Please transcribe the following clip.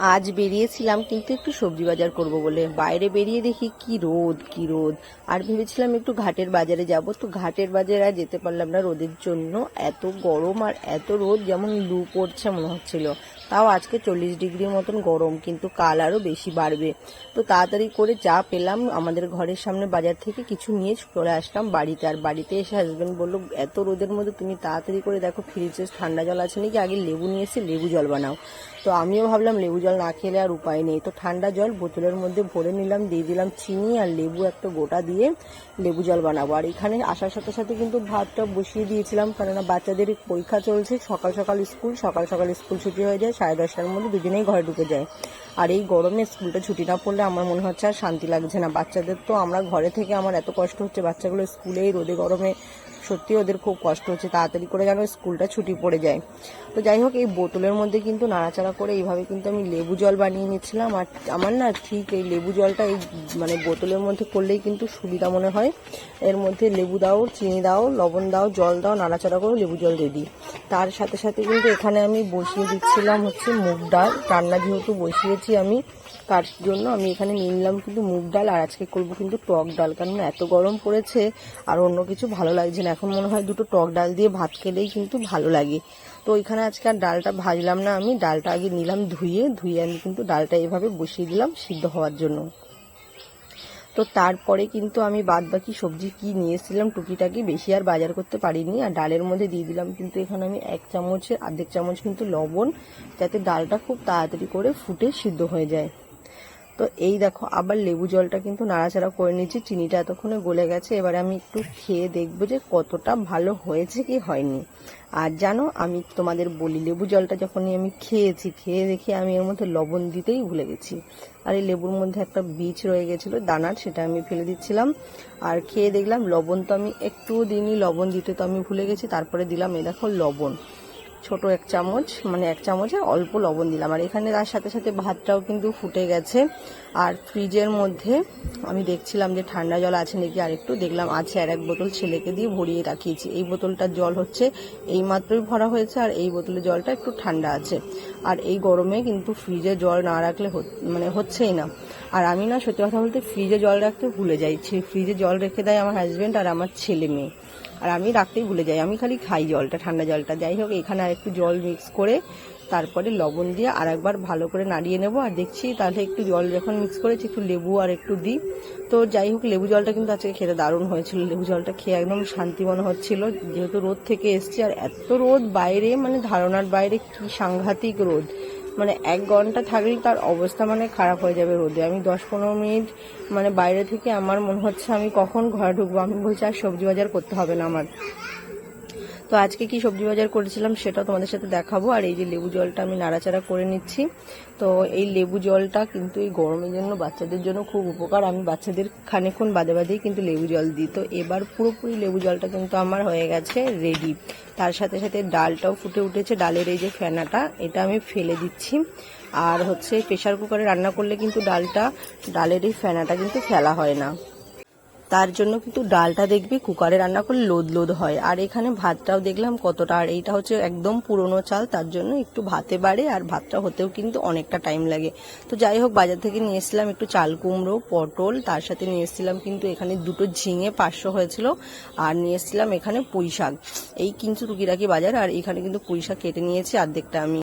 আজ বেরিয়েছিলাম কিন্তু একটু সবজি বাজার করব বলে। বাইরে বেরিয়ে দেখি কি রোদ কি রোদ। আর ভেবেছিলাম একটু ঘাটের বাজারে যাব। তো ঘাটের বাজারে আর যেতে পারলাম না রোদের জন্য। এত গরম আর এত রোদ যেমন লু পড়ছে মনে হচ্ছিল। তাও আজকে চল্লিশ ডিগ্রির মতন গরম, কিন্তু কাল আরও বেশি বাড়বে। তো তাড়াতাড়ি করে যা পেলাম, আমাদের ঘরের সামনে বাজার থেকে কিছু নিয়ে চলে আসলাম বাড়িতে। আর বাড়িতে এসে হাজবেন্ড বলল, এত রোদের মধ্যে তুমি তাড়াতাড়ি করে দেখো ফ্রিজে ঠান্ডা জল আছে নাকি? আগে লেবু নিয়ে এসে লেবু জল বানাও। তো আমিও ভাবলাম লেবু জল না খেলে আর উপায় নেই। তো ঠান্ডা জল বোতলের মধ্যে ভরে নিলাম, দিয়ে দিলাম চিনি আর লেবু একটা গোটা দিয়ে লেবু জল বানাবো। আর এখানে আসার সাথে সাথে কিন্তু ভাতটা বসিয়ে দিয়েছিলাম, কেননা বাচ্চাদের পরীক্ষা চলছে, সকাল সকাল স্কুল, সকাল সকাল স্কুল ছুটি হয়ে যায় সাড়ে দশটার মধ্যে দুজনেই ঘরে ঢুকে যায়। আর এই গরমে স্কুলটা ছুটি না পড়লে আমার মনে হচ্ছে আর শান্তি লাগছে না। বাচ্চাদের তো আমরা ঘরে থেকে আমার এত কষ্ট হচ্ছে, বাচ্চাগুলো স্কুলেই রোদে গরমে সত্যি ওদের খুব কষ্ট হচ্ছে, তাড়াতাড়ি করে যেন স্কুলটা ছুটি পড়ে যায়। তো যাই হোক, এই বোতলের মধ্যে কিন্তু নাড়াচাড়া করে এইভাবে কিন্তু আমি লেবু জল বানিয়ে নিচ্ছিলাম। আর আমার না ঠিক এই লেবু জলটা এই মানে বোতলের মধ্যে করলেই কিন্তু সুবিধা মনে হয়। এর মধ্যে লেবু দাও, চিনি দাও, লবণ দাও, জল দাও, নাড়াচাড়া করে লেবু জল রেডি তার সাথে সাথে কিন্তু এখানে আমি বসিয়ে দিচ্ছিলাম হচ্ছে মুগ ডাল। রান্না যেহেতু বসিয়েছি আমি, তার জন্য আমি এখানে নিয়ে নিলাম কিন্তু মুগ ডাল। আর আজকে করব কিন্তু টক ডাল, কারণ এত গরম পড়েছে, আর অন্য কিছু ভালো লাগছে না। এখন মনে হয় দুটো টক ডাল দিয়ে ভাত খেলেই কিন্তু ভালো লাগে। তো এখানে আজকে আর ডালটা ভাজলাম না আমি, ডালটা আগে নিলাম ধুয়ে ধুয়ে আমি কিন্তু ডালটা এভাবে বসিয়ে দিলাম সিদ্ধ হওয়ার জন্য। তো তারপরে কিন্তু আমি বাদ বাকি সবজি কি নিয়েছিলাম টুকিটাকি বেশি আর বাজার করতে পারিনি। আর ডালের মধ্যে দিয়ে দিলাম কিন্তু এখানে আমি এক চামচের, আর্ধেক চামচ কিন্তু লবণ, যাতে ডালটা খুব তাড়াতাড়ি করে ফুটে সিদ্ধ হয়ে যায়। তো এই দেখো, আবার লেবু জলটা কিন্তু নাড়াচাড়া করে নিচ্ছি চিনিটা এতক্ষণে গলে গেছে, এবারে আমি একটু খেয়ে দেখব যে কতটা ভালো হয়েছে কি হয়নি। আর জানো, আমি তোমাদের বলি, লেবু জলটা যখনই আমি খেয়েছি, খেয়ে দেখি আমি এর মধ্যে লবণ দিতেই ভুলে গেছি। আর এই লেবুর মধ্যে একটা বীজ রয়ে গেছিল, দানার, সেটা আমি ফেলে দিচ্ছিলাম। আর খেয়ে দেখলাম লবণ তো আমি একটু দিনই লবণ দিতে তো আমি ভুলে গেছি, তারপরে দিলাম, এই দেখো লবণ। ছোট এক চামচ মানে এক চামচে অল্প লবণ দিলাম। আর এখানে তার সাথে সাথে ভাতটাও কিন্তু ফুটে গেছে। আর ফ্রিজের মধ্যে আমি দেখছিলাম যে ঠান্ডা জল আছে নাকি, আর একটু দেখলাম আছে। আর এক বোতল ছেলেকে দিয়ে ভরিয়ে রাখিয়েছি। এই বোতলটার জল হচ্ছে এই মাত্রই ভরা হয়েছে, আর এই বোতলের জলটা একটু ঠান্ডা আছে। আর এই গরমে কিন্তু ফ্রিজে জল না রাখলে মানে হচ্ছেই না। আর আমি না সত্যি কথা বলতে ফ্রিজে জল রাখতে ভুলে যাই। ফ্রিজে জল রেখে দেয় আমার হাজব্যান্ড আর আমার ছেলে মেয়ে। আর আমি রাখতেই ভুলে যাই। আমি খালি খাই জলটা, ঠান্ডা জলটা। যাই হোক, এখানে আর একটু জল মিক্স করে তারপরে লবণ দিয়ে আর একবার ভালো করে নাড়িয়ে নেব। আর দেখছি তাহলে একটু জল যখন মিক্স করেছি, একটু লেবু আর একটু দিই। তো যাই হোক, লেবু জলটা কিন্তু আজকে খেতে দারুণ হয়েছিল। লেবু জলটা খেয়ে একদম শান্তি মনে হচ্ছিল। যেহেতু রোদ থেকে এসছি, আর এত রোদ বাইরে মানে ধারণার বাইরে কি সাংঘাতিক রোদ। মানে এক ঘণ্টা থাকলে তার অবস্থা মানে খারাপ হয়ে যাবে রোদে। আমি দশ পনেরো মিনিট মানে বাইরে থেকে আমার মনে হচ্ছে আমি কখন ঘরে ঢুকবো? আমি বলছি, আর সবজি বাজার করতে হবে না আমার। তো আজকে কি সবজি বাজার করেছিলাম সেটা তোমাদের সাথে দেখাবো। আর এই যে লেবু জলটা আমি নাড়াচাড়া করে নিচ্ছি। তো এই লেবু জলটা কিন্তু এই গরমের জন্য বাচ্চাদের জন্য খুব উপকার। আমি বাচ্চাদের খানিক্ষণ বাদে বাদেই কিন্তু লেবু জল দিই। তো এবার পুরোপুরি লেবু জলটা কিন্তু আমার হয়ে গেছে রেডি তার সাথে সাথে ডালটাও ফুটে উঠেছে। ডালের এই যে ফেনাটা, এটা আমি ফেলে দিচ্ছি। আর হচ্ছে প্রেশার কুকারে রান্না করলে কিন্তু ডালটা, ডালের এই ফেনাটা কিন্তু ফেলা হয় না। তার জন্য কিন্তু ডালটা দেখবি কুকারে রান্না করলে লোদ লোদ হয়। আর এখানে ভাতটাও দেখলাম কতটা, আর এইটা হচ্ছে একদম পুরনো চাল, তার জন্য একটু ভাতে বাড়ে আর ভাতটা হতেও কিন্তু অনেকটা টাইম লাগে। তো যাই হোক, বাজার থেকে নিয়ে এসেছিলাম একটু চাল কুমড়ো, পটল, তার সাথে নিয়ে এসেছিলাম কিন্তু এখানে দুটো ঝিঙে পাঁচশো হয়েছিল আর নিয়ে এসেছিলাম এখানে পুঁই শাক। এই কিন্তু টুকিটাকি বাজার আর এখানে কিন্তু পুঁই শাক কেটে নিয়েছি, অর্ধেকটা আমি